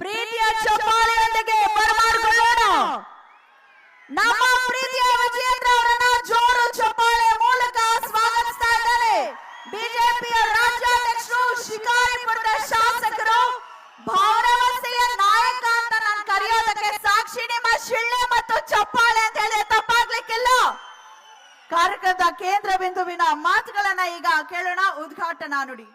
ಪ್ರೀತಿಯ ಚಪ್ಪಾಳೆಯೊಂದಿಗೆ ಬರಮಾಡಿಕೊಳ್ಳೋಣ ನಮ್ಮ ಪ್ರೀತಿಯ ವಿಜಯೇಂದ್ರ ಅವರನ್ನ ಜೋರು ಚಪ್ಪಾಳೆ ಮೂಲಕ ಸ್ವಾಗತಿಸ್ತಾ ಇದ್ದಾರೆ ಬಿಜೆಪಿಯ ರಾಜ್ಯಾಧ್ಯಕ್ಷರು ಶಿಕಾರಿಪುರದ ಶಾಸಕರು ಭರವಸೆಯ ನಾಯಕ ಅಂತ ನಾನು ಕರೆಯೋದಕ್ಕೆ ಸಾಕ್ಷಿ. ನಿಮ್ಮ ಶಿಳ್ಳೆ ಮತ್ತು ಚಪ್ಪಾಳೆ ಅಂತ ಹೇಳಿ ತಪ್ಪಾಗ್ಲಿಕ್ಕಿಲ್ಲ. ಕಾರ್ಯಕ್ರಮದ ಕೇಂದ್ರ ಬಿಂದುವಿನ ಮಾತುಗಳನ್ನ ಈಗ ಕೇಳೋಣ. ಉದ್ಘಾಟನಾ ನುಡಿ.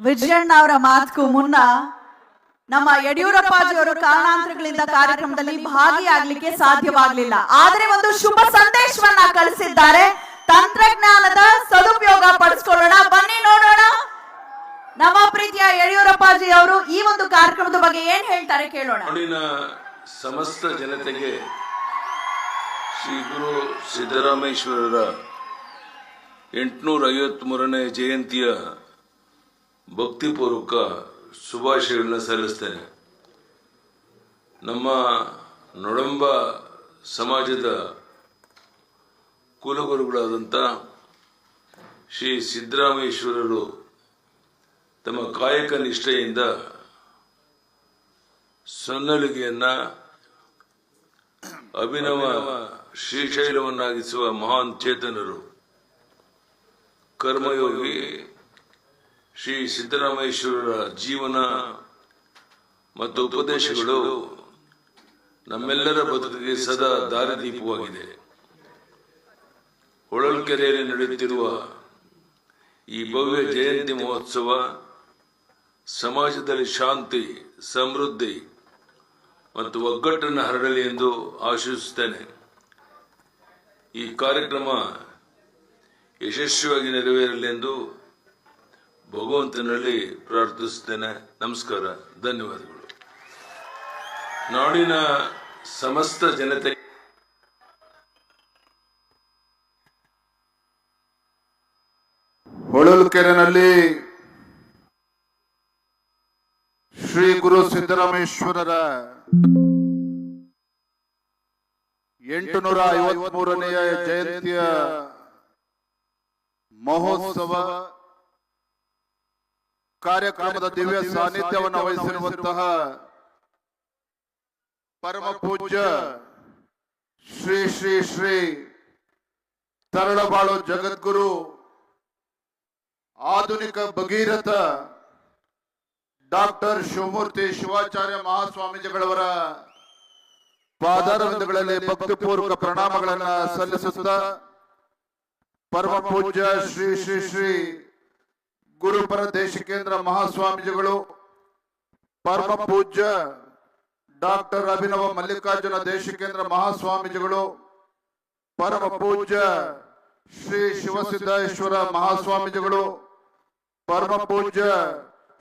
ವಿಜಯಣ್ಣ ಅವರ ಮಾತುಗೂ ಮುನ್ನ ನಮ್ಮ ಯಡಿಯೂರಪ್ಪಾಜಿಯವರು ಕಾರಣಾಂತರಗಳಿಂದ ಕಾರ್ಯಕ್ರಮದಲ್ಲಿ ಭಾಗಿಯಾಗಲಿಕ್ಕೆ ಸಾಧ್ಯವಾಗಲಿಲ್ಲ. ಆದರೆ ಒಂದು ಶುಭ ಸಂದೇಶವನ್ನ ಕಳಿಸಿದ್ದಾರೆ. ತಂತ್ರಜ್ಞಾನದ ಸದುಪಯೋಗ ಪಡಿಸ್ಕೊಳ್ಳೋಣ. ಬನ್ನಿ ನೋಡೋಣ. ನಮ್ಮ ಪ್ರೀತಿಯ ಯಡಿಯೂರಪ್ಪಾಜಿ ಅವರು ಈ ಒಂದು ಕಾರ್ಯಕ್ರಮದ ಬಗ್ಗೆ ಏನ್ ಹೇಳ್ತಾರೆ ಕೇಳೋಣ. ಸಮಸ್ತ ಜನತೆಗೆ ಶ್ರೀ ಗುರು ಸಿದ್ದರಾಮೇಶ್ವರರ ಎಂಟುನೂರ ಐವತ್ಮೂರನೇ ಜಯಂತಿಯ ಭಕ್ತಿಪೂರ್ವಕ ಶುಭಾಶಯಗಳನ್ನ ಸಲ್ಲಿಸ್ತೇನೆ. ನಮ್ಮ ನೊಡಂಬ ಸಮಾಜದ ಕುಲಗುರುಗಳಾದಂಥ ಶ್ರೀ ಸಿದ್ದರಾಮೇಶ್ವರರು ತಮ್ಮ ಕಾಯಕ ನಿಷ್ಠೆಯಿಂದ ಸನ್ನಲಿಗೆಯನ್ನ ಅಭಿನವ ಶ್ರೀಶೈಲವನ್ನಾಗಿಸುವ ಮಹಾನ್ ಚೇತನರು. ಕರ್ಮಯೋಗಿ ಶ್ರೀ ಸಿದ್ದರಾಮೇಶ್ವರರ ಜೀವನ ಮತ್ತು ಉಪದೇಶಗಳು ನಮ್ಮೆಲ್ಲರ ಬದುಕಿಗೆ ಸದಾ ದಾರಿದೀಪವಾಗಿದೆ. ಹೊಳಲ್ಕೆರೆಯಲ್ಲಿ ನಡೆಯುತ್ತಿರುವ ಈ ಭವ್ಯ ಜಯಂತಿ ಮಹೋತ್ಸವ ಸಮಾಜದಲ್ಲಿ ಶಾಂತಿ, ಸಮೃದ್ಧಿ ಮತ್ತು ಒಗ್ಗಟ್ಟನ್ನು ಹರಡಲಿ ಎಂದು ಆಶಿಸುತ್ತೇನೆ. ಈ ಕಾರ್ಯಕ್ರಮ ಯಶಸ್ವಿಯಾಗಿ ನೆರವೇರಲಿ ಎಂದು ಭಗವಂತನಲ್ಲಿ ಪ್ರಾರ್ಥಿಸುತ್ತೇನೆ. ನಮಸ್ಕಾರ, ಧನ್ಯವಾದಗಳು. ನಾಡಿನ ಸಮಸ್ತ ಜನತೆ ಹೊಳಲ್ಕೆರೆನಲ್ಲಿ ಶ್ರೀ ಗುರು ಸಿದ್ದರಾಮೇಶ್ವರರ ಎಂಟುನೂರ ಐವತ್ಮೂರನೆಯ ಜಯಂತಿಯ ಮಹೋತ್ಸವ ಕಾರ್ಯಕ್ರಮದ ದಿವ್ಯ ಸಾನ್ನಿಧ್ಯವನ್ನು ವಹಿಸಿರುವಂತಹ ಪರಮ ಪೂಜ್ಯ ಶ್ರೀ ಶ್ರೀ ಶ್ರೀ ತರಳಬಾಳು ಜಗದ್ಗುರು ಆಧುನಿಕ ಭಗೀರಥ ಡಾಕ್ಟರ್ ಶಿವಮೂರ್ತಿ ಶಿವಾಚಾರ್ಯ ಮಹಾಸ್ವಾಮೀಜಿಗಳವರ ಪಾದಾರವಿಂದಗಳಲ್ಲಿ ಭಕ್ತಿಪೂರ್ವಕ ಪ್ರಣಾಮಗಳನ್ನು ಸಲ್ಲಿಸುತ್ತಾ ಪರಮ ಪೂಜ್ಯ ಶ್ರೀ ಶ್ರೀ ಶ್ರೀ ಗುರುಪರ ದೇಶಿಕೇಂದ್ರ ಮಹಾಸ್ವಾಮೀಜಿಗಳು ಪರಮ ಪೂಜ್ಯ ಡಾಕ್ಟರ್ ಅಭಿನವ ಮಲ್ಲಿಕಾರ್ಜುನ ದೇಶಿಕೇಂದ್ರ ಮಹಾಸ್ವಾಮೀಜಿಗಳು ಪರಮ ಪೂಜ್ಯ ಶ್ರೀ ಶಿವಸಿದ್ದೇಶ್ವರ ಮಹಾಸ್ವಾಮೀಜಿಗಳು ಪರಮ ಪೂಜ್ಯ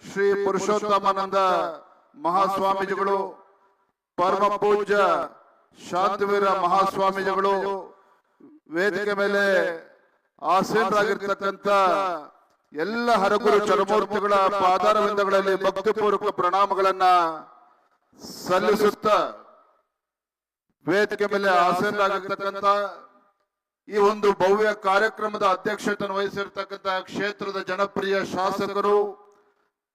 ಶ್ರೀ ಪುರುಷೋತ್ತಮಾನಂದ ಮಹಾಸ್ವಾಮೀಜಿಗಳು ಪರಮ ಪೂಜ್ಯ ಶಾಂತವೀರ ಮಹಾಸ್ವಾಮೀಜಿಗಳು, ವೇದಿಕೆ ಮೇಲೆ ಆಸೀನರಾಗಿರ್ತಕ್ಕಂಥ ಎಲ್ಲ ಹರಗುರು ಚರಮೂರ್ತಿಗಳ ಪಾದಾರವಿಂದಗಳಲ್ಲಿ ಭಕ್ತಿಪೂರ್ವಕ ಪ್ರಣಾಮಗಳನ್ನ ಸಲ್ಲಿಸುತ್ತ ವೇದಿಕೆ ಮೇಲೆ ಆಸೀನರಾಗಿರ್ತಕ್ಕಂಥ ಈ ಒಂದು ಭವ್ಯ ಕಾರ್ಯಕ್ರಮದ ಅಧ್ಯಕ್ಷತೆಯನ್ನು ವಹಿಸಿರ್ತಕ್ಕಂಥ ಕ್ಷೇತ್ರದ ಜನಪ್ರಿಯ ಶಾಸಕರು,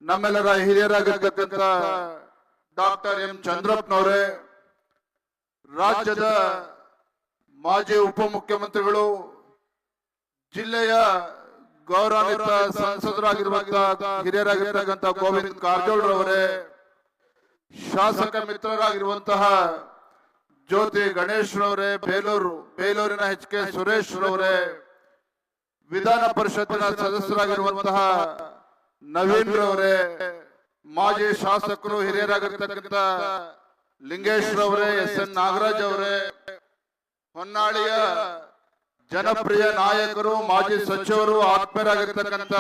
ನಮ್ಮೆಲ್ಲರ ಹಿರಿಯರಾಗಿರ್ತಕ್ಕಂಥ ಡಾಕ್ಟರ್ ಎಂ ಚಂದ್ರಪ್ಪನವರೇ, ರಾಜ್ಯದ ಮಾಜಿ ಉಪಮುಖ್ಯಮಂತ್ರಿಗಳು ಜಿಲ್ಲೆಯ ಗೌರವಾನ್ವಿತ ಸಂಸದರಾಗಿರುವಂತಹ ಹಿರಿಯರಾಗಿರ್ತಕ್ಕಂಥ ಗೋವಿಂದ್ ಕಾರಜೋಳರವರೇ ಶಾಸಕ ಮಿತ್ರರಾಗಿರುವಂತಹ ಜ್ಯೋತಿ ಗಣೇಶ್ ರವರೇ, ಬೇಲೂರು, ಬೇಲೂರಿನ ಎಚ್ ಕೆ ಸುರೇಶ್ ರವರೇ, ವಿಧಾನ ಪರಿಷತ್ತಿನ ಸದಸ್ಯರಾಗಿರುವಂತಹ ನವೀನ್ ರವರೇ, ಮಾಜಿ ಶಾಸಕರು ಹಿರಿಯರಾಗಿರ್ತಕ್ಕಂಥ ಲಿಂಗೇಶ್ ರವರೇ, ಎಸ್ ಎನ್ ನಾಗರಾಜ್ ಅವರೇ ಹೊನ್ನಾಳಿಯ ಜನಪ್ರಿಯ ನಾಯಕರು, ಮಾಜಿ ಸಚಿವರು, ಆತ್ಮೀಯರಾಗಿರ್ತಕ್ಕಂಥ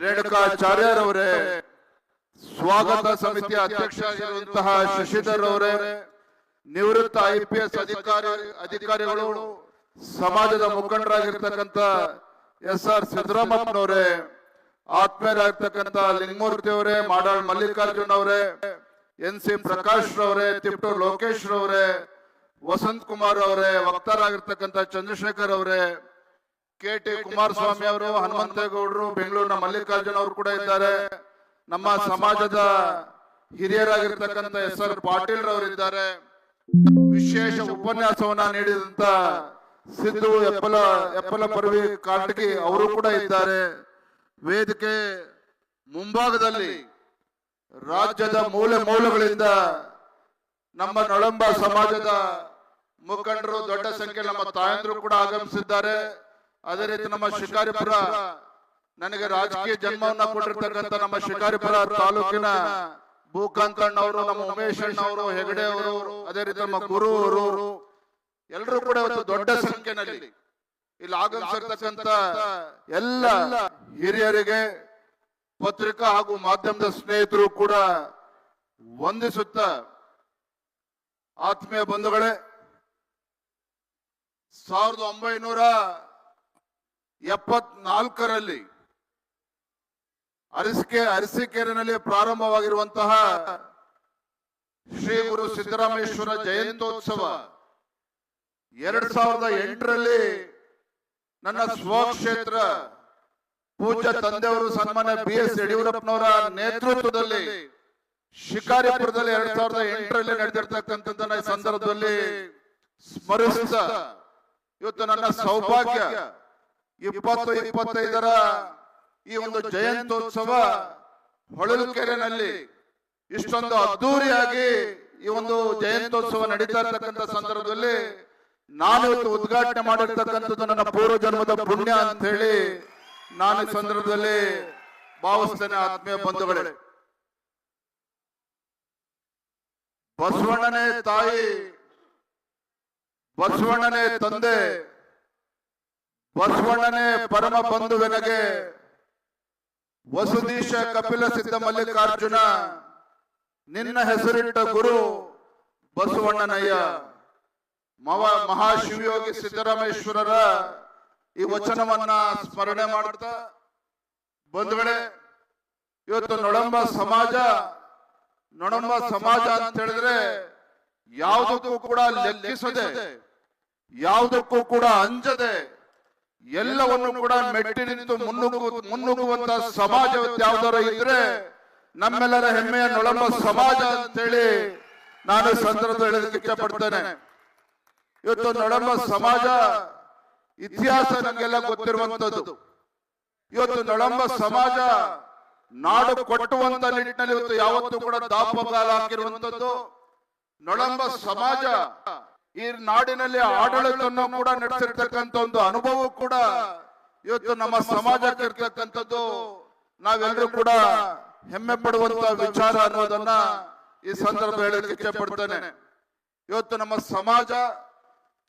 ರೇಣುಕಾಚಾರ್ಯರವರೇ ಸ್ವಾಗತ ಸಮಿತಿ ಅಧ್ಯಕ್ಷರಾಗಿರುವಂತಹ ಶಶಿಧರ್ ಅವರೇ, ನಿವೃತ್ತ ಐ ಪಿ ಎಸ್ ಅಧಿಕಾರಿ, ಅಧಿಕಾರಿಗಳು, ಸಮಾಜದ ಮುಖಂಡರಾಗಿರ್ತಕ್ಕಂಥ ಎಸ್ ಆರ್ ಸಿದ್ದರಾಮಪ್ಪನವರೇ, ಆತ್ಮೀಯರಾಗಿರ್ತಕ್ಕಂಥ ಲಿಂಗಮೂರ್ತಿ ಅವರೇ, ಮಾಡಾಳ್ ಮಲ್ಲಿಕಾರ್ಜುನ್ ಅವರೇ, ಎನ್ ಸಿ ಪ್ರಕಾಶ್ ರವರೇ, ತಿಪ್ಟೂರ್ ಲೋಕೇಶ್ ರವರೇ ವಸಂತ್ ಕುಮಾರ್ ಅವರೇ ವಕ್ತಾರಾಗಿರ್ತಕ್ಕಂಥ ಚಂದ್ರಶೇಖರ್ ಅವರೇ, ಕೆ ಟಿ ಕುಮಾರಸ್ವಾಮಿ ಅವರು, ಹನುಮಂತೇಗೌಡರು, ಬೆಂಗಳೂರಿನ ಮಲ್ಲಿಕಾರ್ಜುನ ಅವರು ಕೂಡ ಇದ್ದಾರೆ. ನಮ್ಮ ಸಮಾಜದ ಹಿರಿಯರಾಗಿರ್ತಕ್ಕಂಥ ಎಸ್ ಆರ್ ಪಾಟೀಲ್ ರವರಿದ್ದಾರೆ ವಿಶೇಷ ಉಪನ್ಯಾಸವನ್ನ ನೀಡಿದಂತ ಸಿದ್ದು ಎಪ್ಪಲ ಎಪ್ಪಲ ಪರ್ವಿ ಕಾಟಗಿ ಅವರು ಕೂಡ ಇದ್ದಾರೆ. ವೇದಿಕೆ ಮುಂಭಾಗದಲ್ಲಿ ರಾಜ್ಯದ ಮೂಲೆ ಮೂಲಗಳಿಂದ ನಮ್ಮ ನಳಂಬ ಸಮಾಜದ ಮುಖಂಡರು ದೊಡ್ಡ ಸಂಖ್ಯೆ ನಮ್ಮ ತಾಯಂದ್ರು ಕೂಡ ಆಗಮಿಸಿದ್ದಾರೆ. ಅದೇ ರೀತಿ ನಮ್ಮ ಶಿಕಾರಿಪುರ, ನನಗೆ ರಾಜಕೀಯ ಜನ್ಮವನ್ನ ಕೊಟ್ಟಿರ್ತಕ್ಕಂಥ ನಮ್ಮ ಶಿಕಾರಿಪುರ ತಾಲೂಕಿನ ಭೂಕಾಂತಣ್ಣವರು, ನಮ್ಮ ಉಮೇಶ್ ಅಣ್ಣವರು, ಹೆಗಡೆ ಅವರು, ಅದೇ ರೀತಿ ನಮ್ಮ ಗುರು ಅವರು ಎಲ್ಲರೂ ಕೂಡ ಇವತ್ತು ದೊಡ್ಡ ಸಂಖ್ಯೆನಲ್ಲಿ ಇಲ್ಲಿ ಆಗಮಿಸಿರ್ತಕ್ಕಂಥ ಎಲ್ಲ ಹಿರಿಯರಿಗೆ ಪತ್ರಿಕಾ ಹಾಗೂ ಮಾಧ್ಯಮದ ಸ್ನೇಹಿತರು ಕೂಡ ವಂದಿಸುತ್ತ ಆತ್ಮೀಯ ಬಂಧುಗಳೇ ಸಾವಿರದ ಒಂಬೈನೂರ ಎಪ್ಪತ್ನಾಲ್ಕರಲ್ಲಿ ಅರಸಿಕೆ, ಅರಸಿಕೆರೆನಲ್ಲಿ ಪ್ರಾರಂಭವಾಗಿರುವಂತಹ ಶ್ರೀ ಗುರು ಸಿದ್ದರಾಮೇಶ್ವರ ಜಯಂತ್ಯೋತ್ಸವ ಎರಡ್ ಸಾವಿರದ ಎಂಟರಲ್ಲಿ ನನ್ನ ಸ್ವಕ್ಷೇತ್ರ ಪೂಜ್ಯ ತಂದೆಯವರು ಸನ್ಮಾನ ಬಿ ಎಸ್ ಯಡಿಯೂರಪ್ಪನವರ ನೇತೃತ್ವದಲ್ಲಿ ಶಿಕಾರಿಪುರದಲ್ಲಿ ಎರಡ್ ಸಾವಿರದ ಎಂಟರಲ್ಲಿ ನಡೆದಿರ್ತಕ್ಕಂಥದ್ದನ್ನ ಈ ಸಂದರ್ಭದಲ್ಲಿ ಸ್ಮರಿಸ್ತಾ ಇವತ್ತು ನನ್ನ ಸೌಭಾಗ್ಯ. ಇಪ್ಪತ್ತು ಇಪ್ಪತ್ತೈದರ ಈ ಒಂದು ಜಯಂತ್ಯೋತ್ಸವ ಹೊಳಲುಕೆರೆನಲ್ಲಿ ಇಷ್ಟೊಂದು ಅದ್ದೂರಿಯಾಗಿ ಈ ಒಂದು ಜಯಂತ್ಯೋತ್ಸವ ನಡೀತಾ ಇರತಕ್ಕಂತ ಸಂದರ್ಭದಲ್ಲಿ ನಾನು ಇವತ್ತು ಉದ್ಘಾಟನೆ ಮಾಡಿರ್ತಕ್ಕಂಥದ್ದು ನನ್ನ ಪೂರ್ವ ಜನ್ಮದ ಪುಣ್ಯ ಅಂತ ಹೇಳಿ ನಾನು ಸಂದರ್ಭದಲ್ಲಿ ಭಾವಿಸ್ತೇನೆ ಆತ್ಮೀಯ ಬಂಧುಗಳೇ, ಬಸವಣ್ಣನೇ ತಾಯಿ ಬಸವಣ್ಣನೇ ತಂದೆ, ಬಸವಣ್ಣನೇ ಪರಮ ಬಂಧುವೆನಗೆ, ವಸುದೀಶ ಕಪಿಲ ಸಿದ್ಧ ಮಲ್ಲಿಕಾರ್ಜುನ, ನಿನ್ನ ಹೆಸರಿಟ್ಟ ಗುರು ಬಸವಣ್ಣನಯ್ಯ. ಮವ ಮಹಾಶಿವಯೋಗಿ ಸಿದ್ದರಾಮೇಶ್ವರರ ಈ ವಚನವನ್ನ ಸ್ಮರಣೆ ಮಾಡ್ತಾ, ಬಂಧುಗಳೇ, ಇವತ್ತು ನೊಡಂಬ ಸಮಾಜ ನೊಡಂಬ ಸಮಾಜ ಅಂತ ಹೇಳಿದ್ರೆ ಯಾವುದಕ್ಕೂ ಕೂಡ ಲೆಕ್ಕಿಸದೆ ಯಾವುದಕ್ಕೂ ಕೂಡ ಅಂಜದೆ ಎಲ್ಲವನ್ನು ಕೂಡ ಮೆಟ್ಟಿ ನಿಂತು ಮುನ್ನುಗ್ಗು ಮುನ್ನುಗ್ಗುವಂತ ಸಮಾಜ ಯಾವ್ದಾರ ಇದ್ರೆ ನಮ್ಮೆಲ್ಲರ ಹೆಮ್ಮೆಯ ನೊಳಂಬ ಸಮಾಜ ಅಂತೇಳಿ ನಾನು ಸಂದರ್ಭ ಹೇಳೋದಕ್ಕೆ ಇಷ್ಟಪಡ್ತೇನೆ ಇವತ್ತು ನೊಳಂಬ ಸಮಾಜ ಇತಿಹಾಸ ನಮಗೆಲ್ಲ ಗೊತ್ತಿರುವಂತದ್ದು ಇವತ್ತು ನೊಳಂಬ ಸಮಾಜ ನಾಡು ಕೊಟ್ಟುವಂತ ನಿಟ್ಟಿನಲ್ಲಿ ಇವತ್ತು ಯಾವತ್ತೂ ಕೂಡ ದಾಪಗಾಲ ಹಾಕಿರುವಂತದ್ದು ನೊಳಂಬ ಸಮಾಜ ಈ ನಾಡಿನಲ್ಲಿ ಆಡಳಿತವನ್ನು ಕೂಡ ನಡೆಸಿರ್ತಕ್ಕಂಥ ಒಂದು ಅನುಭವ ಕೂಡ ಇವತ್ತು ನಮ್ಮ ಸಮಾಜಕ್ಕೆ ಇರ್ತಕ್ಕಂಥದ್ದು ನಾವೆಲ್ಲರೂ ಕೂಡ ಹೆಮ್ಮೆ ಪಡುವಂತ ವಿಚಾರ ಅನ್ನೋದನ್ನ ಈ ಸಂದರ್ಭ ಹೇಳಲಿಕ್ಕೆ ಇಚ್ಛೆ ಪಡ್ತೇನೆ ಇವತ್ತು ನಮ್ಮ ಸಮಾಜ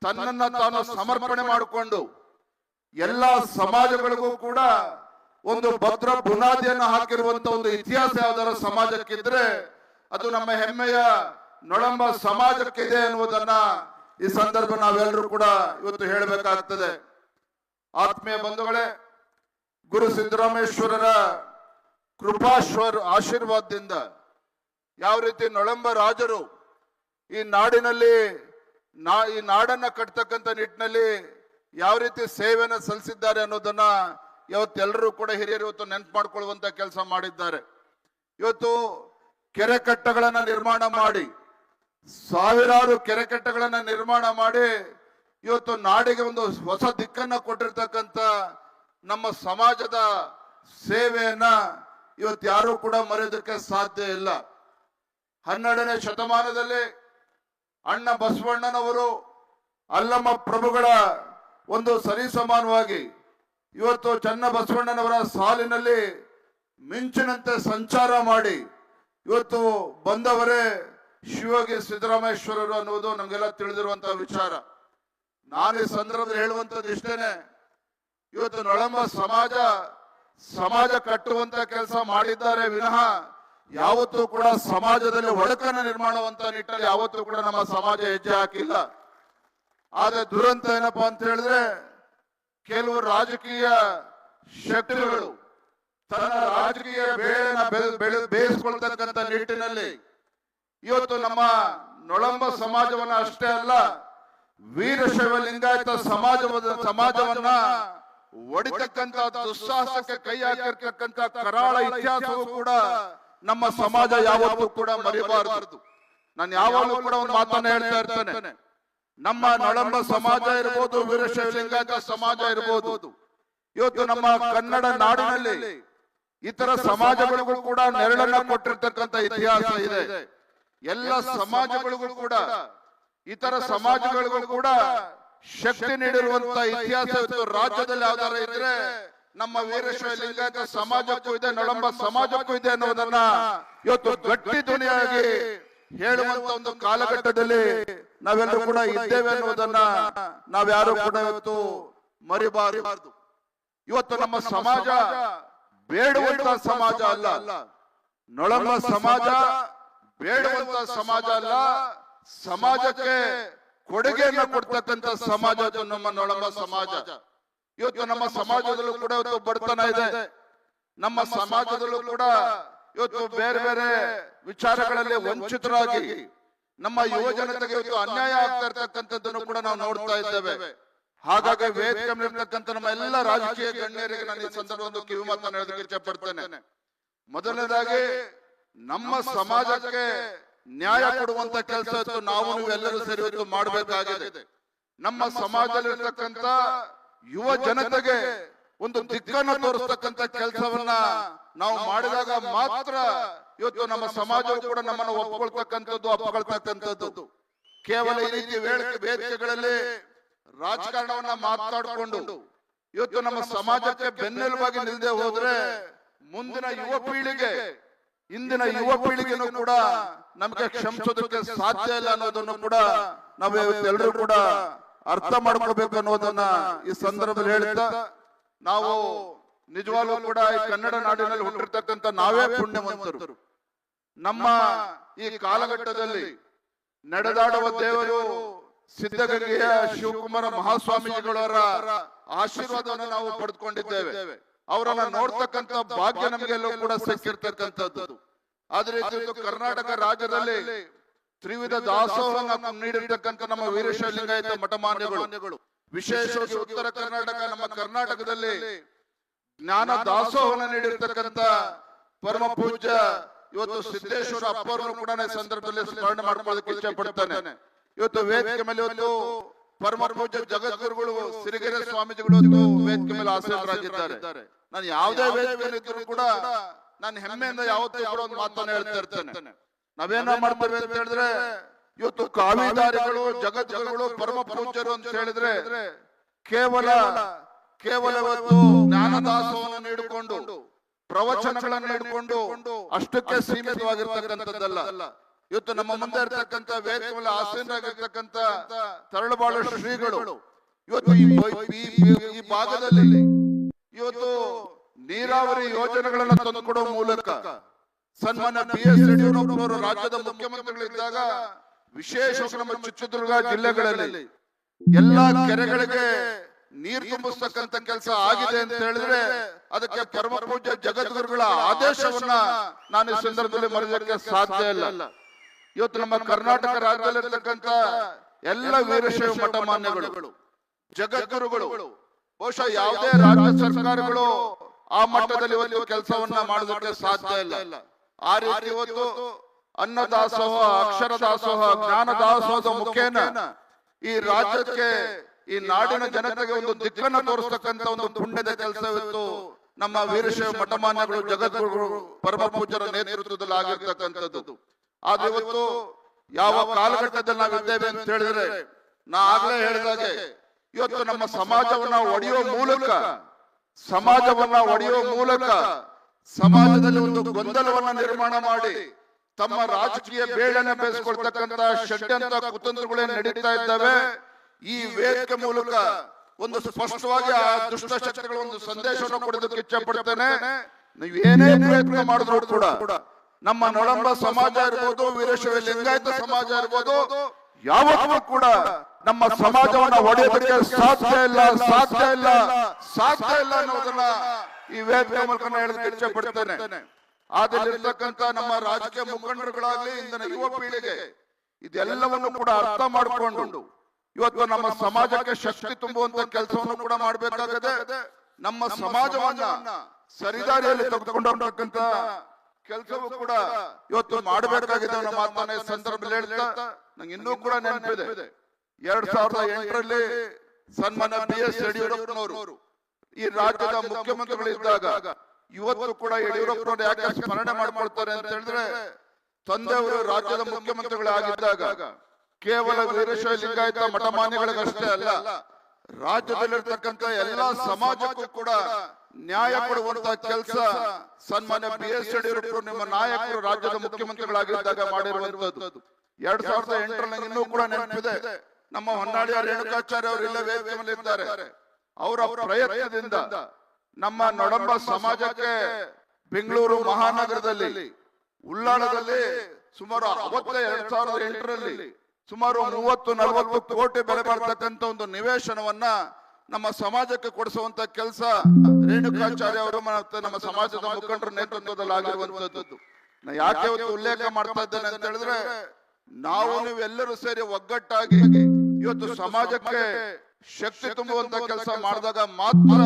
ತನ್ನನ್ನ ತಾನು ಸಮರ್ಪಣೆ ಮಾಡಿಕೊಂಡು ಎಲ್ಲ ಸಮಾಜಗಳಿಗೂ ಕೂಡ ಒಂದು ಭದ್ರ ಬುನಾದಿಯನ್ನು ಹಾಕಿರುವಂತ ಒಂದು ಇತಿಹಾಸ ಯಾವ್ದಾರ ಸಮಾಜಕ್ಕಿದ್ರೆ ಅದು ನಮ್ಮ ಹೆಮ್ಮೆಯ ನೊಳಂಬ ಸಮಾಜಕ್ಕಿದೆ ಅನ್ನುವುದನ್ನ ಈ ಸಂದರ್ಭ ನಾವೆಲ್ಲರೂ ಕೂಡ ಇವತ್ತು ಹೇಳಬೇಕಾಗ್ತದೆ. ಆತ್ಮೀಯ ಬಂಧುಗಳೇ, ಗುರು ಸಿದ್ದರಾಮೇಶ್ವರರ ಕೃಪಾಶ್ವರ ಆಶೀರ್ವಾದದಿಂದ ಯಾವ ರೀತಿ ನೊಳಂಬ ರಾಜರು ಈ ನಾಡಿನಲ್ಲಿ ನಾ, ಈ ನಾಡನ್ನ ಕಟ್ತಕ್ಕಂಥ ನಿಟ್ಟಿನಲ್ಲಿ ಯಾವ ರೀತಿ ಸೇವೆಯನ್ನು ಸಲ್ಲಿಸಿದ್ದಾರೆ ಅನ್ನೋದನ್ನ ಇವತ್ತೆಲ್ಲರೂ ಕೂಡ ಹಿರಿಯರು ಇವತ್ತು ನೆನ್ಪು ಮಾಡ್ಕೊಳ್ಳುವಂತ ಕೆಲಸ ಮಾಡಿದ್ದಾರೆ. ಇವತ್ತು ಕೆರೆ ಕಟ್ಟಗಳನ್ನು ನಿರ್ಮಾಣ ಮಾಡಿ ಸಾವಿರಾರು ಕೆರೆ ಕಟ್ಟೆಗಳನ್ನ ನಿರ್ಮಾಣ ಮಾಡಿ ಇವತ್ತು ನಾಡಿಗೆ ಒಂದು ಹೊಸ ದಿಕ್ಕನ್ನ ಕೊಟ್ಟಿರ್ತಕ್ಕಂಥ ನಮ್ಮ ಸಮಾಜದ ಸೇವೆಯನ್ನ ಇವತ್ತು ಯಾರು ಕೂಡ ಮರೆಯೋದಕ್ಕೆ ಸಾಧ್ಯ ಇಲ್ಲ. ಹನ್ನೆರಡನೇ ಶತಮಾನದಲ್ಲಿ ಅಣ್ಣ ಬಸವಣ್ಣನವರು ಅಲ್ಲಮ್ಮ ಪ್ರಭುಗಳ ಒಂದು ಸರಿ ಸಮಾನವಾಗಿ ಇವತ್ತು ಚನ್ನ ಬಸವಣ್ಣನವರ ಸಾಲಿನಲ್ಲಿ ಮಿಂಚಿನಂತೆ ಸಂಚಾರ ಮಾಡಿ ಇವತ್ತು ಬಂದವರೇ ಶಿವಯೋಗಿ ಸಿದ್ದರಾಮೇಶ್ವರರು ಅನ್ನುವುದು ನಮಗೆಲ್ಲ ತಿಳಿದಿರುವಂತಹ ವಿಚಾರ. ನಾನು ಈ ಸಂದರ್ಭದಲ್ಲಿ ಹೇಳುವಂತದ್ದು ಇಷ್ಟೇನೆ. ಇವತ್ತು ನೊಳಂಬ ಸಮಾಜ ಸಮಾಜ ಕಟ್ಟುವಂತ ಕೆಲಸ ಮಾಡಿದ್ದಾರೆ ವಿನಃ ಯಾವತ್ತೂ ಕೂಡ ಸಮಾಜದಲ್ಲಿ ಒಡಕನ್ನು ನಿರ್ಮಾಣವಂತ ನಿಟ್ಟಲ್ಲಿ ಯಾವತ್ತೂ ಕೂಡ ನಮ್ಮ ಸಮಾಜ ಹೆಜ್ಜೆ ಹಾಕಿಲ್ಲ. ಆದ್ರೆ ದುರಂತ ಏನಪ್ಪಾ ಅಂತ ಹೇಳಿದ್ರೆ ಕೆಲವು ರಾಜಕೀಯ ಶಕ್ತಿಗಳು ತನ್ನ ರಾಜಕೀಯ ಬೇಳೆನ ಬೆಳೆ- ನಿಟ್ಟಿನಲ್ಲಿ ಇವತ್ತು ನಮ್ಮ ನೊಳಂಬ ಸಮಾಜವನ್ನ ಅಷ್ಟೇ ಅಲ್ಲ ವೀರಶೈವ ಲಿಂಗಾಯತ ಸಮಾಜವನ್ನ ಸಮಾಜವನ್ನ ಒಡಿತಕ್ಕಂತ ದುಸ್ಸಾಹಸಕ್ಕೆ ಕೈ ಹಾಕಿರ್ತಕ್ಕಂತ ಕರಾಳ ಇತಿಹಾಸವೂ ಕೂಡ ನಮ್ಮ ಸಮಾಜ ಯಾವತ್ತೂ ಕೂಡ ಮರೆಯಬಾರದು ನಾನು ಯಾವಾಗಲೂ ಕೂಡ ಒಂದು ಮಾತನ್ನ ಹೇಳ್ತಾ ಇರ್ತೇನೆ. ನಮ್ಮ ನಳಂಬ ಸಮಾಜ ಇರ್ಬೋದು ವೀರಶೈವ ಲಿಂಗಾಯತ ಸಮಾಜ ಇರ್ಬೋದು, ಇವತ್ತು ನಮ್ಮ ಕನ್ನಡ ನಾಡಿನಲ್ಲಿ ಇತರ ಸಮಾಜಗಳಿಗೂ ಕೂಡ ನೆರಳನ್ನ ಕೊಟ್ಟಿರ್ತಕ್ಕಂಥ ಇತಿಹಾಸ ಇದೆ. ಎಲ್ಲ ಸಮಾಜಗಳಿಗೂ ಕೂಡ ಇತರ ಸಮಾಜಗಳಿಗೂ ಕೂಡ ಶಕ್ತಿ ನೀಡಿರುವಂತ ಇತಿಹಾಸ ಇವತ್ತು ರಾಜ್ಯದಲ್ಲಿ ಯಾವ್ದಾರ ಇದ್ರೆ ನಮ್ಮ ವೀರೇಶ್ವರ ಲಿಂಗಾಯತ ಸಮಾಜಕ್ಕೂ ಇದೆ ನಳಂಬ ಸಮಾಜಕ್ಕೂ ಇದೆ ಅನ್ನೋದನ್ನ ಇವತ್ತು ಗಟ್ಟಿ ಧ್ವನಿಯಾಗಿ ಹೇಳುವಂತ ಒಂದು ಕಾಲಘಟ್ಟದಲ್ಲಿ ನಾವೆಲ್ಲರೂ ಕೂಡ ಇದ್ದೇವೆ ಅನ್ನೋದನ್ನ ನಾವ್ಯಾರು ಕೂಡ ಇವತ್ತು ಮರಿಬಾರದು. ಇವತ್ತು ನಮ್ಮ ಸಮಾಜ ಬೇಡುವಂತ ಸಮಾಜ ಅಲ್ಲ. ನೊಳಂಬ ಸಮಾಜ ಬೇಡುವಂತ ಸಮಾಜ ಅಲ್ಲ, ಸಮಾಜಕ್ಕೆ ಕೊಡುಗೆಯನ್ನ ಕೊಡ್ತಕ್ಕಂತ ಸಮಾಜ ಅದು ನಮ್ಮ ನೊಳಮ ಸಮಾಜ. ಇವತ್ತು ನಮ್ಮ ಸಮಾಜದಲ್ಲೂ ಕೂಡ ಇವತ್ತು ಬಡತನ ಇದೆ. ನಮ್ಮ ಸಮಾಜದಲ್ಲೂ ಕೂಡ ಇವತ್ತು ಬೇರೆ ಬೇರೆ ವಿಚಾರಗಳಲ್ಲಿ ವಂಚಿತರಾಗಿ ನಮ್ಮ ಯುವ ಜನತೆಗೆ ಇವತ್ತು ಅನ್ಯಾಯ ಆಗ್ತಾ ಇರ್ತಕ್ಕಂಥದ್ದನ್ನು ಕೂಡ ನಾವು ನೋಡ್ತಾ ಇದ್ದೇವೆ. ಹಾಗಾಗಿ ವೇದಿಕೆ ನಮ್ಮ ಎಲ್ಲ ರಾಜಕೀಯ ಗಣ್ಯರಿಗೆ ನಾನು ಈ ಸಂದರ್ಭದಲ್ಲಿ ಕಿವಿ ಮಾತನಾಡೋದಕ್ಕೆ ಹೇಳೋದಕ್ಕೆ ಇಚ್ಛಪಡ್ತೇನೆ ಮೊದಲನೇದಾಗಿ ನಮ್ಮ ಸಮಾಜಕ್ಕೆ ನ್ಯಾಯ ಕೊಡುವಂತ ಕೆಲಸ ನಾವು ನೀವೆಲ್ಲರೂ ಸೇರಿ ಇವತ್ತು ಮಾಡಬೇಕಾಗಿದೆ. ನಮ್ಮ ಸಮಾಜದಲ್ಲಿರ್ತಕ್ಕಂಥ ಯುವ ಜನತೆಗೆ ಒಂದು ದಿಕ್ಕನ್ನು ತೋರಿಸ್ತಕ್ಕಂಥ ಕೆಲಸವನ್ನ ನಾವು ಮಾಡಿದಾಗ ಮಾತ್ರ ಇವತ್ತು ನಮ್ಮ ಸಮಾಜವು ಕೂಡ ನಮ್ಮನ್ನು ಒಪ್ಕೊಳ್ತಕ್ಕಂಥದ್ದು ಅಪ್ಪಕೊಳ್ತಕ್ಕಂಥದ್ದು ಕೇವಲ ಈ ರೀತಿ ವೇದಿಕೆ ವೇದಿಕೆಗಳಲ್ಲಿ ರಾಜಕಾರಣವನ್ನ ಮಾತಾಡಿಕೊಂಡು ಇವತ್ತು ನಮ್ಮ ಸಮಾಜಕ್ಕೆ ಬೆನ್ನೆಲುಬಾಗಿ ನಿಲ್ಲದೆ ಹೋದ್ರೆ ಮುಂದಿನ ಯುವ ಪೀಳಿಗೆ ಇಂದಿನ ಯುವ ಪೀಳಿಗೆನೂ ಕೂಡ ನಮಗೆ ಕ್ಷಮಿಸೋದಕ್ಕೆ ಸಾಧ್ಯ ಇಲ್ಲ ಅನ್ನೋದನ್ನು ಕೂಡ ನಾವು ಎಲ್ಲರೂ ಕೂಡ ಅರ್ಥ ಮಾಡ್ಕೊಳ್ಬೇಕು ಅನ್ನೋದನ್ನ ಈ ಸಂದರ್ಭದಲ್ಲಿ ಹೇಳ್ತಾ ನಾವು ನಿಜವಾಗ್ಲೂ ಕೂಡ ಈ ಕನ್ನಡ ನಾಡಿನಲ್ಲಿ ಹುಟ್ಟಿರ್ತಕ್ಕಂಥ ನಾವೇ ಪುಣ್ಯವಂತರು. ನಮ್ಮ ಈ ಕಾಲಘಟ್ಟದಲ್ಲಿ ನಡೆದಾಡುವ ದೇವರು ಸಿದ್ಧಗಂಗೆಯ ಶಿವಕುಮಾರ ಮಹಾಸ್ವಾಮೀಜಿಗಳವರ ಆಶೀರ್ವಾದವನ್ನು ನಾವು ಪಡೆದುಕೊಂಡಿದ್ದೇವೆ. ಅವರನ್ನ ನೋಡ್ತಕ್ಕಂತ ಭಾಗ್ಯ ನಮಗೆಲ್ಲೂ ಕೂಡ ಸಿಕ್ಕಿರ್ತಕ್ಕಂಥದ್ದು. ಆದ್ರೆ ಕರ್ನಾಟಕ ರಾಜ್ಯದಲ್ಲಿ ತ್ರಿವಿಧ ದಾಸೋಹವನ್ನು ನೀಡಿರ್ತಕ್ಕಂಥ ನಮ್ಮ ವೀರಶೈವ ಲಿಂಗಾಯತ ಮಠಮಾನ್ಯಗಳು. ವಿಶೇಷವಾಗಿ ಉತ್ತರ ಕರ್ನಾಟಕ ನಮ್ಮ ಕರ್ನಾಟಕದಲ್ಲಿ ಜ್ಞಾನ ದಾಸೋಹವನ್ನು ನೀಡಿರ್ತಕ್ಕಂಥ ಪರಮ ಪೂಜ್ಯ ಇವತ್ತು ಸಿದ್ದೇಶ್ವರ ಅಪ್ಪರನ್ನು ಕೂಡ ಸಂದರ್ಭದಲ್ಲಿ ಸ್ಮರಣೆ ಮಾಡ್ಕೊಳ್ಳೋದಕ್ಕೆ ಇಚ್ಛೆ ಪಡ್ತಾನೆ. ಇವತ್ತು ವೇದಿಕೆ ಮೇಲೆ ಇವತ್ತು ಪರಮ ಪೂಜ್ಯ ಜಗದ್ಗುರುಗಳು ಸಿರಿಗೆರೆ ಸ್ವಾಮೀಜಿಗಳು ವೇದಿಕೆ ಮೇಲೆ ಆಸೀನರಾಗಿದ್ದಾರೆ. ನಾನು ಯಾವುದೇ ವೇದಿಕೆ ಇದ್ರೂ ಕೂಡ ನಾನು ಹೆಮ್ಮೆಯಿಂದ ಯಾವತ್ತೂ ಕೂಡ ಒಂದು ಮಾತನ್ನ ಹೇಳ್ತಾ ಇರ್ತೇನೆ. ನಾವೇನ ಮಾಡ್ತೇವೆ ಅಂತ ಹೇಳಿದ್ರೆ ಇವತ್ತು ಕಾವಿದಾರಿಗಳು ಜಗದ್ಗುರುಗಳು ಪರಮ ಪೂಜ್ಯರು ಅಂತ ಹೇಳಿದ್ರೆ ಕೇವಲ ಕೇವಲ ಇವತ್ತು ಜ್ಞಾನದಾಸವನ್ನು ನೀಡಿಕೊಂಡು ಪ್ರವಚನಗಳನ್ನು ನೀಡಿಕೊಂಡು ಅಷ್ಟಕ್ಕೆ ಸೀಮಿತವಾಗಿರ್ತಕ್ಕಂಥದ್ದಲ್ಲ. ಇವತ್ತು ನಮ್ಮ ಮುಂದೆ ಇರ್ತಕ್ಕಂಥ ವೇದಿಕೆ ಮೇಲೆ ಆಸೀನರಾಗಿರ್ತಕ್ಕಂಥ ತರಳುಬಾಳು ಶ್ರೀಗಳು. ಇವತ್ತು ಈ ಭಾಗದಲ್ಲಿ ಇವತ್ತು ನೀರಾವರಿ ಯೋಜನೆಗಳನ್ನ ತಂದುಕೊಡುವ ಮೂಲಕ ಸನ್ಮಾನ ಬಿ ಎಸ್ ಯಡಿಯೂರಪ್ಪನವರು ರಾಜ್ಯದ ಮುಖ್ಯಮಂತ್ರಿಗಳಿದ್ದಾಗ ವಿಶೇಷವಾಗಿ ನಮ್ಮ ಚಿತ್ರದುರ್ಗ ಜಿಲ್ಲೆಗಳಲ್ಲಿ ಎಲ್ಲಾ ಕೆರೆಗಳಿಗೆ ನೀರು ತುಂಬಿಸ್ತಕ್ಕಂಥ ಕೆಲಸ ಆಗಿದೆ ಅಂತ ಹೇಳಿದ್ರೆ ಅದಕ್ಕೆ ಪರಮ ಪೂಜ್ಯ ಜಗದ್ಗುರುಗಳ ಆದೇಶವನ್ನ ನಾನು ಈ ಸಂದರ್ಭದಲ್ಲಿ ಮರೆಯೋದಕ್ಕೆ ಸಾಧ್ಯ ಇಲ್ಲ. ಇವತ್ತು ನಮ್ಮ ಕರ್ನಾಟಕ ರಾಜ್ಯದಲ್ಲಿರ್ತಕ್ಕಂಥ ಎಲ್ಲ ವೀರಶೈವ ಮಠ ಮಾನ್ಯಗಳು ಜಗದ್ಗುರುಗಳು ಬಹುಶಃ ಯಾವುದೇ ರಾಜ್ಯ ಸರ್ಕಾರಗಳು ಆ ಮಟ್ಟದಲ್ಲಿ ಇವತ್ತು ಕೆಲಸವನ್ನ ಮಾಡೋದಕ್ಕೆ ಸಾಧ್ಯ ಇಲ್ಲ. ಆ ರೀತಿ ಇವತ್ತು ಅನ್ನ ದಾಸೋಹ ಅಕ್ಷರ ದಾಸೋಹ ಜ್ಞಾನ ದಾಸೋಹದ ಮುಖೇನ ಈ ರಾಜ್ಯಕ್ಕೆ ಈ ನಾಡಿನ ಜನತೆಗೆ ಒಂದು ದಿಕ್ಕನ್ನು ತೋರಿಸತಕ್ಕಂತ ಒಂದು ಪುಣ್ಯದ ಕೆಲಸ ಇವತ್ತು ನಮ್ಮ ವೀರಶೈವ ಮಠಮಾನ್ಯಗಳು ಜಗದ್ಗುರುಗಳು ಪರಮ ಪೂಜರ ನೇತೃತ್ವದಲ್ಲಿ ಆಗಿರ್ತಕ್ಕಂಥದ್ದು ಆದ್ರೆ ಇವತ್ತು ಯಾವ ಕಾಲಘಟ್ಟದಲ್ಲಿ ನಾವಿದ್ದೇವೆ ಅಂತ ಹೇಳಿದ್ರೆ ನಾ ಆಗ್ಲೇ ಹೇಳಿದಾಗೆ ಇವತ್ತು ನಮ್ಮ ಸಮಾಜವನ್ನ ಒಡೆಯುವ ಮೂಲಕ ಸಮಾಜವನ್ನ ಒಡೆಯುವ ಮೂಲಕ ಸಮಾಜದಲ್ಲಿ ಒಂದು ಗೊಂದಲವನ್ನ ನಿರ್ಮಾಣ ಮಾಡಿ ತಮ್ಮ ರಾಜಕೀಯ ಬೇಡನ್ನ ಬೇಯಿಸ್ಕೊಳ್ತಕ್ಕಂತ ಷಡ್ಯಂತ ಕುತಂತ್ರಗಳೇ ನಡೀತಾ ಇದ್ದಾವೆ. ಈ ವೇದಿಕೆ ಮೂಲಕ ಒಂದು ಸ್ಪಷ್ಟವಾಗಿ ಆ ದುಷ್ಟ ಶಕ್ತಿಗಳ ಒಂದು ಸಂದೇಶವನ್ನು ಕೊಡೋದಕ್ಕೆ ಇಚ್ಛೆ ಪಡ್ತೇನೆ. ನೀವು ಏನೇ ಪ್ರಯತ್ನ ಮಾಡಿದ್ರು ಕೂಡ ನಮ್ಮ ನೊಳಂಬ ಸಮಾಜ ಇರ್ಬೋದು ವೀರಶೈವ ಲಿಂಗಾಯತ ಸಮಾಜ ಇರ್ಬೋದು ಯಾವತ್ತೂ ಕೂಡ ನಮ್ಮ ಸಮಾಜವನ್ನ ಒಡೆಯೋದಕ್ಕೆ ಸಾಧ್ಯ ಇಲ್ಲ ಸಾಧ್ಯ ಇಲ್ಲ ಸಾಧ್ಯ ಇಲ್ಲ ಅನ್ನೋದನ್ನ ಈ ವೇದಿಕೆ ಮೂಲಕ ಹೇಳೋದಕ್ಕೆ ಇಚ್ಛೆ ಪಡ್ತೇನೆ ಆದಲ್ಲಿರ್ತಕ್ಕಂಥ ನಮ್ಮ ರಾಜಕೀಯ ಮುಖಂಡರುಗಳಾಗ್ಲಿ ಇಂದಿನ ಯುವ ಪೀಳಿಗೆ ಇದೆಲ್ಲವನ್ನು ಕೂಡ ಅರ್ಥ ಮಾಡಿಕೊಂಡು ಇವತ್ತು ನಮ್ಮ ಸಮಾಜಕ್ಕೆ ಶಕ್ತಿ ತುಂಬುವಂತ ಕೆಲಸವನ್ನು ಕೂಡ ಮಾಡಬೇಕಾಗದೆ ನಮ್ಮ ಸಮಾಜವನ್ನ ಸರಿದಾರಿಯಲ್ಲಿ ತೆಗೆದುಕೊಂಡು ಕೆಲಸವೂ ಕೂಡ ಇವತ್ತು ಮಾಡಬೇಕಾಗಿದೆ ನಮ್ಮ ಮಾತನ್ನ ಸಂದರ್ಭದಲ್ಲಿ ಹೇಳ್ತಾ ನಂಗೆ ಇನ್ನೂ ಕೂಡ ನೆನಪಿದೆ. ಎರಡ್ ಸಾವಿರದ ಎಂಟರಲ್ಲಿ ಸನ್ಮಾನ್ಯ ಬಿ ಎಸ್ ಯಡಿಯೂರಪ್ಪನವರು ಈ ರಾಜ್ಯದ ಮುಖ್ಯಮಂತ್ರಿಗಳಿದ್ದಾಗ ಇವತ್ತು ಕೂಡ ಯಡಿಯೂರಪ್ಪನವರು ಯಾಕೆ ಸ್ಮರಣೆ ಮಾಡ್ಕೊಳ್ತಾರೆ ಅಂತ ಹೇಳಿದ್ರೆ ತಂದೆ ಅವರು ರಾಜ್ಯದ ಮುಖ್ಯಮಂತ್ರಿಗಳಾಗಿದ್ದಾಗ ಕೇವಲ ವೀರಶೈವ ಲಿಂಗಾಯತ ಮಠಮಾನ್ಯಗಳಿಗಷ್ಟೇ ಅಲ್ಲ ರಾಜ್ಯದಲ್ಲಿರ್ತಕ್ಕಂಥ ಎಲ್ಲಾ ಸಮಾಜಕ್ಕೂ ಕೂಡ ನ್ಯಾಯ ಕೊಡುವಂತಹ ಕೆಲಸ ಸನ್ಮಾನ್ಯ ಬಿ ಎಸ್ ಯಡಿಯೂರಪ್ಪರು ನಿಮ್ಮ ನಾಯಕರು ರಾಜ್ಯದ ಮುಖ್ಯಮಂತ್ರಿಗಳಾಗಿದ್ದಾಗ ಮಾಡಿರುವಂತದ್ದು. ಎರಡ್ ಸಾವಿರದ ಎಂಟರಲ್ಲಿ ಇನ್ನೂ ಕೂಡ ನೆನಪಿದೆ. ನಮ್ಮ ಹೊನ್ನಾಳಿಯ ರೇಣುಕಾಚಾರ್ಯ ಅವರು ಇಲ್ಲ ವೇದಿಕೆ ಅವರ ಪ್ರಯತ್ನದಿಂದ ನಮ್ಮ ನೊಡಂಬ ಸಮಾಜಕ್ಕೆ ಬೆಂಗಳೂರು ಮಹಾನಗರದಲ್ಲಿ, ಉಳ್ಳಾಳದಲ್ಲಿ ಸುಮಾರು ಅವತ್ತ ಎರಡ್ ಸಾವಿರದ ಎಂಟರಲ್ಲಿ ಸುಮಾರು ಮೂವತ್ತು ನಲವತ್ತು ಕೋಟಿ ಬೆಲೆ ಬಾಳ್ತಕ್ಕಂಥ ಒಂದು ನಿವೇಶನವನ್ನ ನಮ್ಮ ಸಮಾಜಕ್ಕೆ ಕೊಡಿಸುವಂತ ಕೆಲಸ ರೇಣುಕಾಚಾರ್ಯ ಅವರು ನಮ್ಮ ಸಮಾಜದ ಮುಖಂಡರ ನೇತೃತ್ವದಲ್ಲಿ ಆಗಿರುವಂತದ್ದು ನಾ ಯಾಕೆ ಇವತ್ತು ಉಲ್ಲೇಖ ಮಾಡ್ತಾ ಇದ್ದೇನೆ ಅಂತ ಹೇಳಿದ್ರೆ, ನಾವು ನೀವೆಲ್ಲರೂ ಸೇರಿ ಒಗ್ಗಟ್ಟಾಗಿ ಇವತ್ತು ಸಮಾಜಕ್ಕೆ ಶಕ್ತಿ ತುಂಬುವಂತ ಕೆಲಸ ಮಾಡಿದಾಗ ಮಾತ್ರ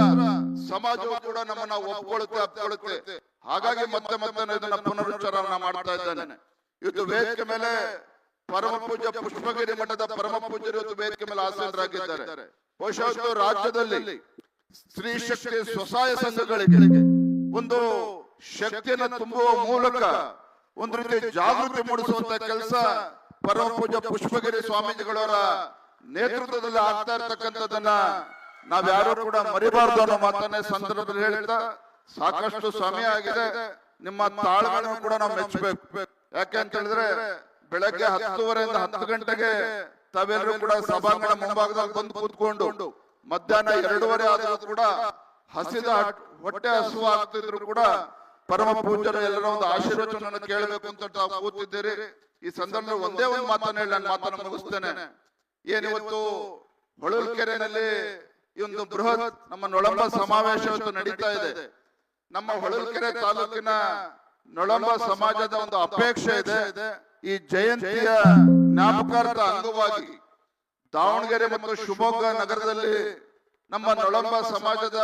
ಸಮಾಜವು ಕೂಡ ನಮ್ಮನ್ನ ಒಪ್ಕೊಳ್ಳುತ್ತೆ ಅಪ್ಕೊಳ್ಳುತ್ತೆ ಹಾಗಾಗಿ ಮತ್ತೆ ಮತ್ತೆ ಇದನ್ನ ಪುನರುಚ್ಚಾರವನ್ನ ಮಾಡ್ತಾ ಇದ್ದೇನೆ. ಇವತ್ತು ವೇದಿಕೆ ಮೇಲೆ ಪರಮ ಪೂಜ್ಯ ಪುಷ್ಪಗಿರಿ ಮಠದ ಪರಮ ಪೂಜ್ಯರು ಇವತ್ತು ವೇದಿಕೆ ಮೇಲೆ ಆಸೀನರಾಗಿದ್ದಾರೆ. ಬಹುಶಃ ರಾಜ್ಯದಲ್ಲಿ ಸ್ತ್ರೀ ಶಕ್ತಿ ಸ್ವಸಹಾಯ ಸಂಘಗಳಿಗೆ ಒಂದು ಶಕ್ತಿಯನ್ನು ತುಂಬುವ ಮೂಲಕ ಒಂದು ರೀತಿ ಜಾಗೃತಿ ಮೂಡಿಸುವಂತ ಕೆಲಸ ಪರಮ ಪೂಜ್ಯ ಪುಷ್ಪಗಿರಿ ಸ್ವಾಮೀಜಿಗಳವರ ನೇತೃತ್ವದಲ್ಲಿ ಆಗ್ತಾ ಇರ್ತಕ್ಕಂಥದ್ದನ್ನ ನಾವ್ಯಾರು ಕೂಡ ಮರಿಬಾರ್ದು ಅನ್ನೋ ಮಾತನ್ನೇ ಸಂದರ್ಭದಲ್ಲಿ ಹೇಳ್ತಾ ಸಾಕಷ್ಟು ಸಮಯ ಆಗಿದೆ. ನಿಮ್ಮ ತಾಳ್ಮೆಯನ್ನು ಕೂಡ ನಾವು ಮೆಚ್ಚಬೇಕು. ಯಾಕೆ ಅಂತ ಹೇಳಿದ್ರೆ ಬೆಳಗ್ಗೆ ಹತ್ತುವರೆಯಿಂದ ಹತ್ತು ಗಂಟೆಗೆ ತಾವೆಲ್ಲರೂ ಕೂಡ ಸಭಾಂಗಣ ಮುಂಭಾಗದಲ್ಲಿ ಬಂದು ಕೂತ್ಕೊಂಡು ಮಧ್ಯಾಹ್ನ ಎರಡೂವರೆ ಆದರೂ ಕೂಡ ಹಸಿದ ಹೊಟ್ಟೆ ಹಸುವ ಆಗ್ತಿದ್ರು ಕೂಡ ಪರಮ ಪೂಜರ ಎಲ್ಲರ ಒಂದು ಆಶೀರ್ವಚನವನ್ನು ಕೇಳಬೇಕು ಅಂತ ತಾವು ಕೂತಿದ್ದೀರಿ. ಈ ಸಂದರ್ಭದಲ್ಲಿ ಒಂದೇ ಒಂದು ಮಾತನ್ನ ಹೇಳಿ, ನಾನು ಮಾತನ್ನು ಮುಗಿಸ್ತೇನೆ. ಏನಿವತ್ತು ಹೊಳಲ್ಕೆರೆನಲ್ಲಿ ಈ ಒಂದು ಬೃಹತ್ ನಮ್ಮ ನೊಳಂಬ ಸಮಾವೇಶ ನಡೀತಾ ಇದೆ. ನಮ್ಮ ಹೊಳಲ್ಕೆರೆ ತಾಲೂಕಿನ ನೊಳಂಬ ಸಮಾಜದ ಒಂದು ಅಪೇಕ್ಷೆ ಇದೆ. ಈ ಜಯಂತಿಯ ಜ್ಞಾಪಕಾರ್ಥ ಅಂಗವಾಗಿ ದಾವಣಗೆರೆ ಮತ್ತು ಶಿವಮೊಗ್ಗ ನಗರದಲ್ಲಿ ನಮ್ಮ ನೊಳಂಬ ಸಮಾಜದ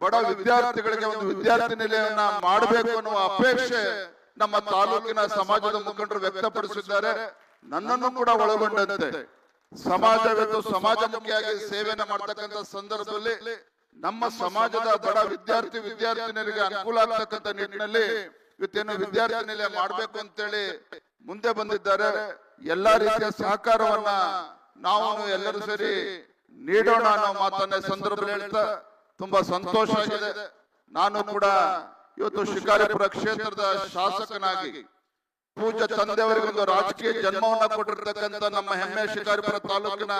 ಬಡ ವಿದ್ಯಾರ್ಥಿಗಳಿಗೆ ಒಂದು ವಿದ್ಯಾರ್ಥಿ ನಿಲಯವನ್ನ ಮಾಡಬೇಕು ಅನ್ನುವ ಅಪೇಕ್ಷೆ ನಮ್ಮ ತಾಲೂಕಿನ ಸಮಾಜದ ಮುಖಂಡರು ವ್ಯಕ್ತಪಡಿಸಿದ್ದಾರೆ. ನನ್ನನ್ನು ಕೂಡ ಒಳಗೊಂಡಂತೆ. ಸಮಾಜ ಸಮಾಜಮುಖಿಯಾಗಿ ಸೇವೆಯನ್ನು ಮಾಡತಕ್ಕಂತ ಸಂದರ್ಭದಲ್ಲಿ ನಮ್ಮ ಸಮಾಜದ ಬಡ ವಿದ್ಯಾರ್ಥಿ ವಿದ್ಯಾರ್ಥಿನಿಯರಿಗೆ ಅನುಕೂಲ ಆಗ್ತಕ್ಕಂಥ ನಿಟ್ಟಿನಲ್ಲಿ ಇವತ್ತೇನು ವಿದ್ಯಾರ್ಥಿ ನಿಲಯ ಮಾಡ್ಬೇಕು ಅಂತೇಳಿ ಮುಂದೆ ಬಂದಿದ್ದಾರೆ. ಎಲ್ಲಾ ರೀತಿಯ ಸಹಕಾರವನ್ನ ನಾವು ಎಲ್ಲರೂ ಸೇರಿ ನೀಡೋಣ ಅನ್ನೋ ಮಾತನ್ನ ಸಂದರ್ಭದಲ್ಲಿ ಹೇಳ್ತಾ ತುಂಬಾ ಸಂತೋಷ ಆಗಿದೆ ನಾನು ಕೂಡ ಇವತ್ತು ಶಿಕಾರಿಪುರ ಕ್ಷೇತ್ರದ ಶಾಸಕನಾಗಿ ಪೂಜ್ಯ ತಂದೆಯವರಿಗೊಂದು ರಾಜಕೀಯ ಜನ್ಮವನ್ನ ಕೊಟ್ಟಿರ್ತಕ್ಕಂಥ ನಮ್ಮ ಹೆಮ್ಮೆ ಶಿಕಾರಿಪುರ ತಾಲೂಕಿನ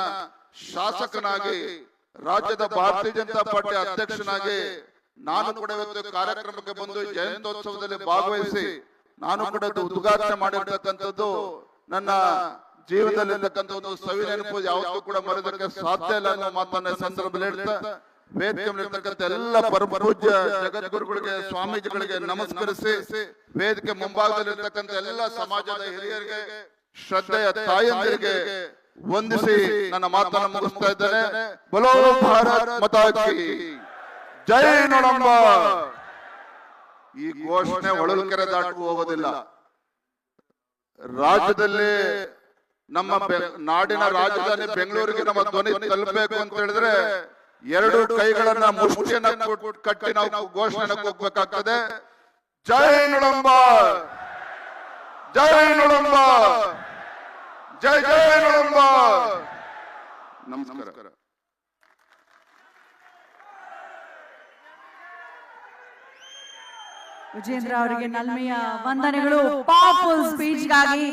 ಶಾಸಕನಾಗಿ ರಾಜ್ಯದ ಭಾರತೀಯ ಜನತಾ ಪಾರ್ಟಿ ಅಧ್ಯಕ್ಷನಾಗಿ ನಾನು ಕೂಡ ಇವತ್ತು ಕಾರ್ಯಕ್ರಮಕ್ಕೆ ಬಂದು ಜಯಂತೋತ್ಸವದಲ್ಲಿ ಜಯಂತ್ಯೋತ್ಸವದಲ್ಲಿ ಭಾಗವಹಿಸಿ ನಾನು ಕೂಡ ಉದ್ಘಾಟನೆ ಮಾಡಿರ್ತಕ್ಕಂಥದ್ದು ನನ್ನ ಜೀವನದಲ್ಲಿರ್ತಕ್ಕಂಥ ಒಂದು ಸವಿ ನೆನಪು ಯಾವತ್ತೂ ಕೂಡ ಮರೆಯೋದಕ್ಕೆ ಸಾಧ್ಯ ಇಲ್ಲ ಅನ್ನೋ ಮಾತನ್ನ ಸಂದರ್ಭದಲ್ಲಿ ಹೇಳ್ತಾ ವೇದಿಕೆ ಎಲ್ಲ ಪರಮ ಪೂಜ್ಯ ಜಗದ್ಗುರುಗಳಿಗೆ, ಸ್ವಾಮೀಜಿಗಳಿಗೆ ನಮಸ್ಕರಿಸಿ, ವೇದಿಕೆ ಮುಂಭಾಗದಲ್ಲಿರ್ತಕ್ಕಂಥ ಎಲ್ಲ ಸಮಾಜದ ಹಿರಿಯರಿಗೆ, ಶ್ರದ್ಧೆಯ ತಾಯಂದಿರಿಗೆ ವಂದಿಸಿ ನನ್ನ ಮಾತನ್ನ ಮುಗಿಸ್ತಾ ಇದ್ದೇನೆ. ಬಲೋ ಭಾರತ್ ಜೈ ನೋಡಮ್ಮ ಈ ಘೋಷಣೆ ಹೊಳಲ್ಕೆರೆ ದಾಟು ಹೋಗೋದಿಲ್ಲ. ರಾಜ್ಯದಲ್ಲಿ ನಮ್ಮ ನಾಡಿನ ರಾಜಧಾನಿ ಬೆಂಗಳೂರಿಗೆ ನಮ್ಮ ಧ್ವನಿ ತಲುಪಬೇಕು ಅಂತ ಹೇಳಿದ್ರೆ ಎರಡು ಕೈಗಳನ್ನ ಮುಷ್ಟಿಯನ್ನ ಕೊಟ್- ಕಟ್ಟಿ ನಾವು ಘೋಷಣೆ ಹೋಗ್ಬೇಕಾಗ್ತದೆ ಜೈ ನೊಳಂಬ ಜೈ ನೊಳಂಬ ಜೈ ಜೈ ನೊಳಂಬ ನಮಸ್ಕಾರ. ವಿಜೇಂದ್ರ ಅವರಿಗೆ ನಲ್ಮೆಯ ವಂದನೆಗಳು. ಪವರ್ಫುಲ್ ಸ್ಪೀಚ್ಗಾಗಿ